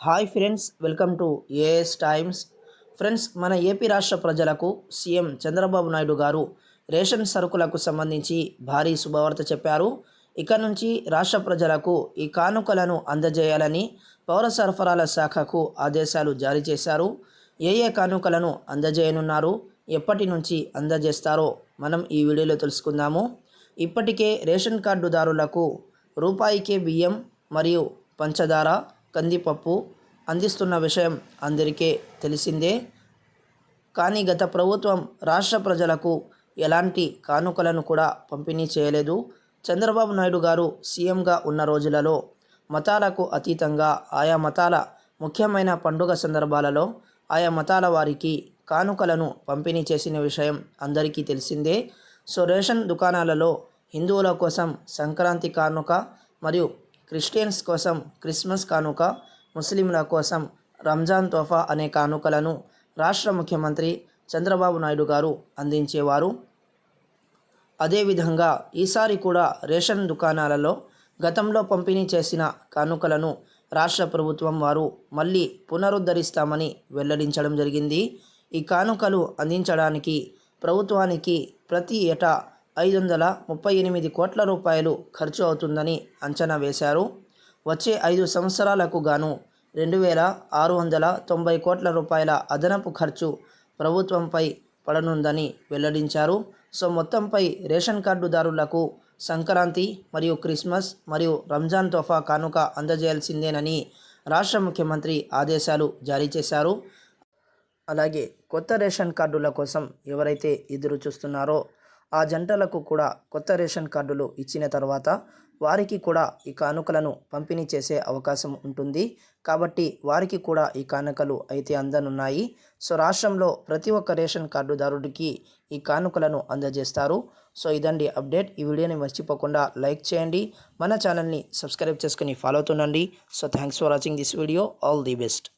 Hi friends welcome to AS times friends మన AP రాష్ట్ర ప్రజలకు సీఎం చంద్రబాబు నాయుడు గారు రేషన్ సరుకులకు సంబంధించి భారీ శుభవార్త చెప్పారు. ఇక నుంచి రాష్ట్ర ప్రజలకు ఈ కానుకలను అందజేయాలని పౌర సరఫరాల శాఖకు ఆదేశాలు జారీ చేశారు. ఏ ఏ కానుకలను అందజేయనున్నారు ఎప్పటి నుంచి అందజేస్తారో మనం ఈ వీడియోలో తెలుసుకుందాము. ఇప్పటికే రేషన్ కార్డుదారులకు రూపాయికే బియ్యం మరియు పంచదార కందిపప్పు అందిస్తున్న విషయం అందరికీ తెలిసిందే. కానీ గత ప్రభుత్వం రాష్ట్ర ప్రజలకు ఎలాంటి కానుకలను కూడా పంపిణీ చేయలేదు. చంద్రబాబు నాయుడు గారు సీఎంగా ఉన్న రోజులలో మతాలకు అతీతంగా ఆయా మతాల ముఖ్యమైన పండుగ సందర్భాలలో ఆయా మతాల వారికి కానుకలను పంపిణీ చేసిన విషయం అందరికీ తెలిసిందే. సో రేషన్ దుకాణాలలో హిందువుల కోసం సంక్రాంతి కానుక మరియు క్రిస్టియన్స్ కోసం క్రిస్మస్ కానుక ముస్లింల కోసం రంజాన్ తోఫా అనే కానుకలను రాష్ట్ర ముఖ్యమంత్రి చంద్రబాబు నాయుడు గారు అందించేవారు. అదేవిధంగా ఈసారి కూడా రేషన్ దుకాణాలలో గతంలో పంపిణీ చేసిన కానుకలను రాష్ట్ర ప్రభుత్వం వారు మళ్ళీ పునరుద్ధరిస్తామని వెల్లడించడం జరిగింది. ఈ కానుకలు అందించడానికి ప్రభుత్వానికి ప్రతి ఏటా ఐదు వందల ముప్పై ఎనిమిది కోట్ల రూపాయలు ఖర్చు అవుతుందని అంచనా వేశారు. వచ్చే ఐదు సంవత్సరాలకు గాను రెండు వేల ఆరు వందల తొంభై కోట్ల రూపాయల అదనపు ఖర్చు ప్రభుత్వంపై పడనుందని వెల్లడించారు. సో మొత్తంపై రేషన్ కార్డుదారులకు సంక్రాంతి మరియు క్రిస్మస్ మరియు రంజాన్ తోఫా కానుక అందజేయాల్సిందేనని రాష్ట్ర ముఖ్యమంత్రి ఆదేశాలు జారీ చేశారు. అలాగే కొత్త రేషన్ కార్డుల కోసం ఎవరైతే ఎదురు చూస్తున్నారో ఆ జంటలకు కూడా కొత్త రేషన్ కార్డులు ఇచ్చిన తర్వాత వారికి కూడా ఈ కానుకలను పంపిణీ చేసే అవకాశం ఉంటుంది. కాబట్టి వారికి కూడా ఈ కానుకలు అయితే అందనున్నాయి. సో రాష్ట్రంలో ప్రతి ఒక్క రేషన్ కార్డుదారుడికి ఈ కానుకలను అందజేస్తారు. సో ఇదండి అప్డేట్. ఈ వీడియోని మర్చిపోకుండా లైక్ చేయండి. మన ఛానల్ని సబ్స్క్రైబ్ చేసుకుని follow అవుతుండండి. So thanks for watching this video. All the best.